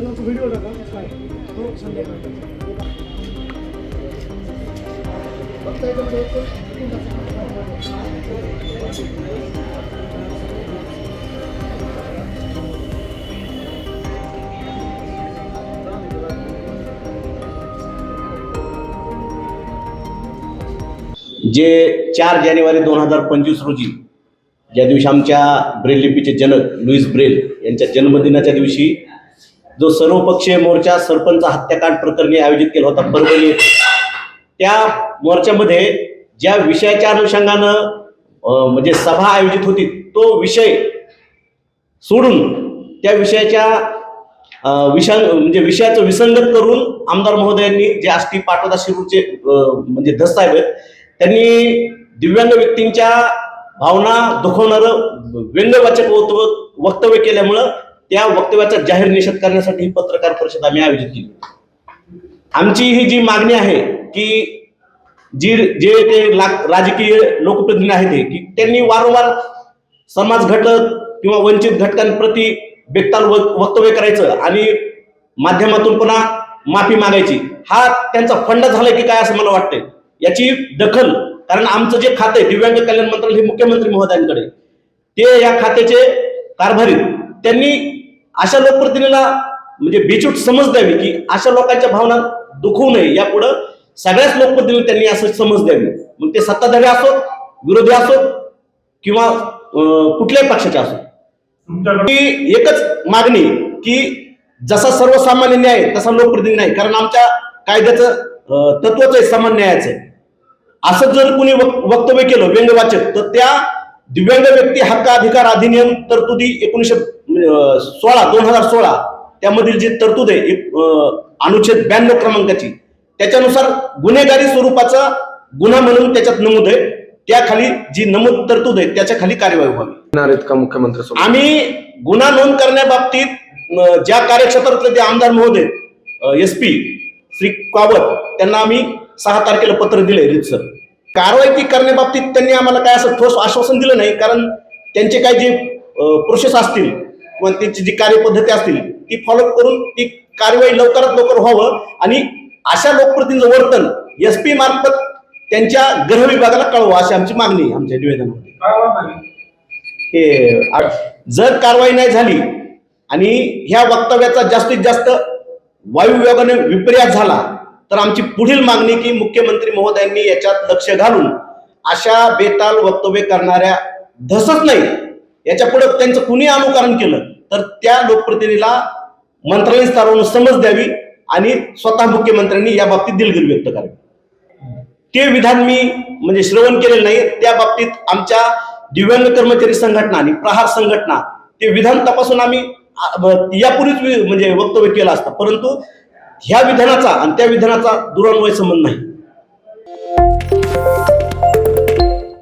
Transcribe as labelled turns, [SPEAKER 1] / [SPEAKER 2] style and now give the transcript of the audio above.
[SPEAKER 1] Video टाका. काय? हो संध्याकाळी फक्त
[SPEAKER 2] जे चार जानेवारी दोन हजार पंचवीस रोजी ज्या दिवशी आमच्या ब्रेल लिपीचे जनक लुईस ब्रेल यांच्या जन्मदिनाच्या दिवशी जो सर्वपक्षीय मोर्चा सरपंच हत्याकांड प्रकरणी आयोजित केला होता परभणी त्या मोर्चामध्ये ज्या विषयाच्या अनुषंगानं म्हणजे सभा आयोजित होती तो विषय सोडून त्या विषयाच्या विषा विषांग म्हणजे विषयाचं विसंगत करून आमदार महोदयांनी जे आष्टी पाटोदा शिरूरचे म्हणजे धस आहेत त्यांनी दिव्यांग व्यक्तींच्या भावना दुखवणारं व्यंगवाचक वक्तव्य केल्यामुळं त्या वक्तव्याचा जाहीर निषेध करण्यासाठी ही पत्रकार परिषद आम्ही आयोजित केली. आमची ही जी मागणी आहे की जी जे ते राजकीय लोकप्रतिनिधी आहेत की त्यांनी वारंवार समाज घटक किंवा वंचित घटकांप्रती बेताल वक्तव्य करायचं आणि माध्यमातून पुन्हा माफी मागायची हा त्यांचा फंड झालाय की काय असं मला वाटतंय. याची दखल कारण आमचं जे खातं आहे दिव्यांग कल्याण मंत्रालय हे मुख्यमंत्री महोदयांकडे ते या खात्याचे कारभारी त्यांनी अशा लोकप्रतिनिधीला म्हणजे बेचूट समज द्यावी की अशा लोकांच्या भावना दुखवू नये. यापुढं सगळ्याच लोकप्रतिनिधी त्यांनी असं समज द्यावी मग ते सत्ताधारी असोत विरोधी असोत किंवा कुठल्याही पक्षाचे असोत की एकच मागणी की जसा सर्वसामान्य न्याय तसा लोकप्रतिनिधी नाही. कारण आमच्या कायद्याचं तत्वच आहे समान न्यायाचं. असं जर कुणी वक- वक्तव्य केलं व्यंगवाचक तर त्या दिव्यांग व्यक्ती हक्क अधिकार अधिनियम तरतुदी एकोणीशे अं, सोळा दोन हजार सोळा त्यामधील जी तरतूद आहे अनुच्छेद ब्याण्णव क्रमांकाची त्याच्यानुसार गुन्हेगारी स्वरूपाचा गुन्हा म्हणून त्याच्यात नमूद आहे. त्याखाली जी नमूद तरतूद आहे त्याच्याखाली कार्यवाही व्हावी.
[SPEAKER 3] का मुख्यमंत्री
[SPEAKER 2] आम्ही गुन्हा नोंद करण्याबाबतीत ज्या कार्यक्षेत्रातले ते आमदार महोदय एस पी श्री कावत त्यांना आम्ही सहा तारखेला पत्र दिले रितसर. कारवाई ती करण्याबाबतीत त्यांनी आम्हाला काय असं ठोस आश्वासन दिलं नाही कारण त्यांचे काही जे प्रोसेस असतील किंवा त्यांची जी कार्यपद्धती असतील ती फॉलो करून ती कारवाई लवकरात लवकर व्हावं. आणि अशा लोकप्रतिनिधीचं वर्तन एस पी मार्फत त्यांच्या गृह विभागाला कळवा अशी आमची मागणी आमच्या निवेदनामध्ये. हे जर कारवाई नाही झाली आणि ह्या वक्तव्याचा जास्तीत जास्त वायू विभागाने विपर्यास झाला तर आमची पुढील मागणी की मुख्यमंत्री महोदयांनी याच्यात लक्ष घालून अशा बेताल वक्तव्य करणाऱ्या धसच नाही याच्यापुढे त्यांचं कुणी अनुकरण केलं तर त्या लोकप्रतिनिधीला मंत्रालय स्तरावरून समज द्यावी आणि स्वतः मुख्यमंत्र्यांनी या बाबतीत दिलगिरी व्यक्त करावी. ते विधान मी म्हणजे श्रवण केलेलं नाही त्या बाबतीत आमच्या दिव्यांग कर्मचारी संघटना आणि प्रहार संघटना ते विधान तपासून आम्ही यापूर्वीच म्हणजे वक्तव्य केलं असतं. परंतु ह्या विधानाचा आणि त्या विधानाचा दुरान्वय संबंध नाही.